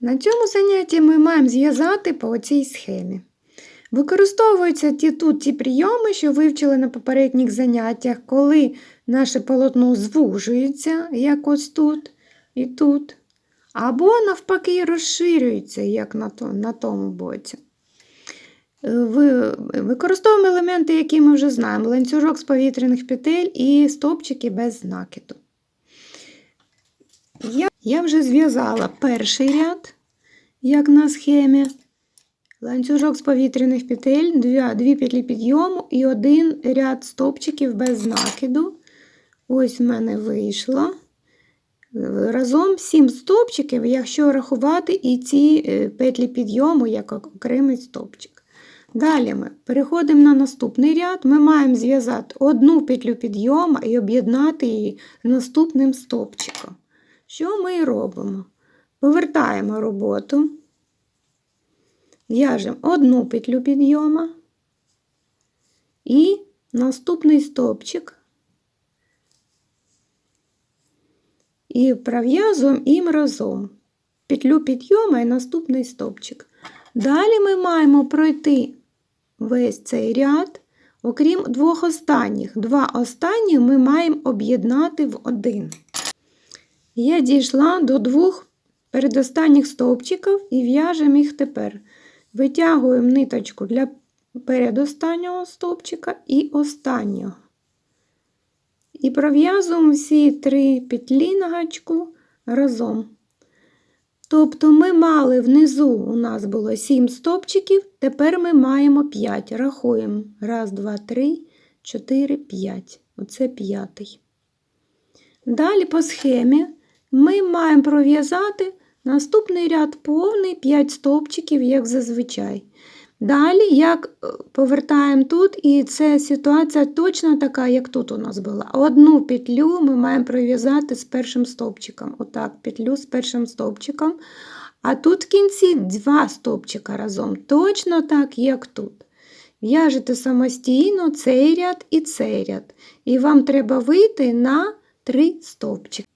На цьому занятті ми маємо зв'язати по цій схемі. Використовуються ті тут ті прийоми, що вивчили на попередніх заняттях, коли наше полотно звужується, як ось тут і тут, або навпаки розширюється, як на, на тому боці. Е, використовуємо елементи, які ми вже знаємо: ланцюжок з повітряних петель і стовпчики без накиду. Я, вже зв'язала перший ряд, як на схемі. Ланцюжок з повітряних петель, дві, дві петлі підйому і один ряд стовпчиків без накиду. Ось в мене вийшло. Разом 7 стовпчиків, якщо рахувати і ці е, петлі підйому як окремий стовпчик. Далі ми переходимо на наступний ряд. Ми маємо зв'язати одну петлю підйому і об'єднати її з наступним стовпчиком. Що ми і робимо? Повертаємо роботу, в'яжемо одну петлю підйома і наступний стовпчик. І пров'язуємо їм разом петлю підйома і наступний стовпчик. Далі ми маємо пройти весь цей ряд, окрім двох останніх. Два останні ми маємо об'єднати в один. Я дійшла до двох передостанніх стовпчиків і в'яжемо їх тепер. Витягуємо ниточку для передостаннього стовпчика і останнього. І пров'язуємо всі три петлі на гачку разом. Тобто ми мали внизу у нас було 7 стовпчиків, тепер ми маємо 5. Рахуємо. Раз, два, три, 4, 5. Оце п'ятий. Далі по схемі ми маємо пров'язати наступний ряд повний 5 стовпчиків, як зазвичай. Далі, як повертаємо тут, і це ситуація точно така, як тут у нас була. Одну петлю ми маємо пров'язати з першим стовпчиком. Отак, петлю з першим стовпчиком. А тут в кінці два стовпчика разом, точно так, як тут. В'яжете самостійно цей ряд і цей ряд. І вам треба вийти на три стовпчики.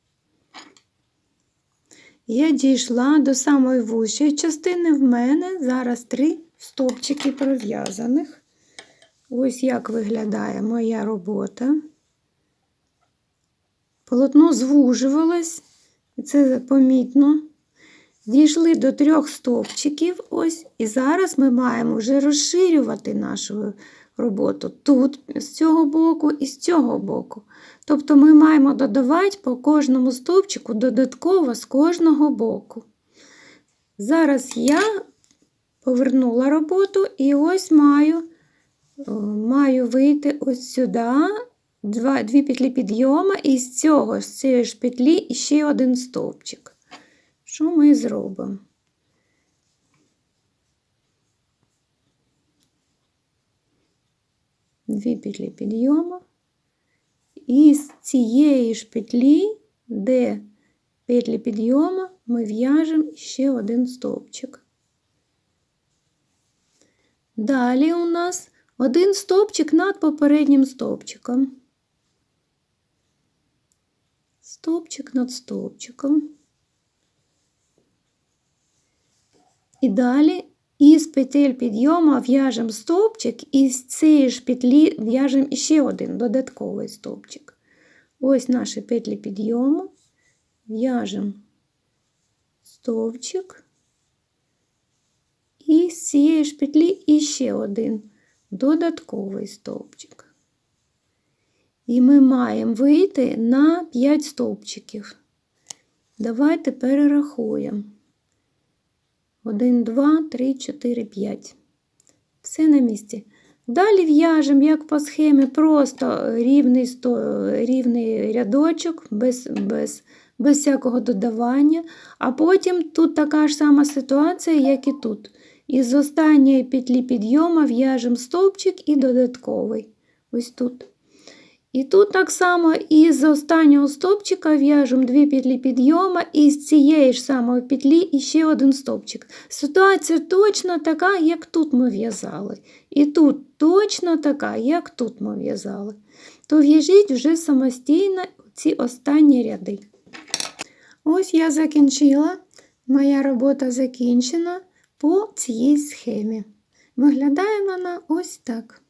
Я дійшла до самої вущої частини в мене зараз три стовпчики пров'язаних. Ось як виглядає моя робота. Полотно звужувалось, і це помітно. Дійшли до трьох стовпчиків, ось, і зараз ми маємо вже розширювати нашу роботу тут, з цього боку і з цього боку. Тобто ми маємо додавати по кожному стовпчику додатково з кожного боку. Зараз я повернула роботу і ось маю маю вийти ось сюди, два, дві петлі підйому, і з цього, з цієї ж петлі ще один стовпчик. Що ми зробимо? Дві петлі підйому. І з цієї ж петлі, де петлі підйому, ми в'яжемо ще один стовпчик. Далі у нас один стовпчик над попереднім стовпчиком. Стовпчик над стовпчиком. І далі із петель підйому в'яжемо стовпчик, і з цієї ж петлі в'яжемо ще один додатковий стовпчик. Ось наші петлі підйому, в'яжемо стовпчик, і з цієї ж петлі іще один додатковий стовпчик. І ми маємо вийти на 5 стовпчиків. Давайте перерахуємо. 1, 2, 3, 4, 5. Все на місці. Далі в'яжемо, як по схемі, просто рівний сто, рівний рядочок, без без, без всякого додавання. А потім тут така ж сама ситуація, як і тут. Із останньої петлі підйому в'яжемо стовпчик і додатковий. Ось тут. І тут так само із останнього стовпчика в'яжемо дві петлі підйому, і з цієї ж самої петлі іще один стовпчик. Ситуація точно така, як тут ми в'язали. І тут точно така, як тут ми в'язали. То в'яжіть вже самостійно ці останні ряди. Ось я закінчила. Моя робота закінчена по цій схемі. Виглядає вона ось так.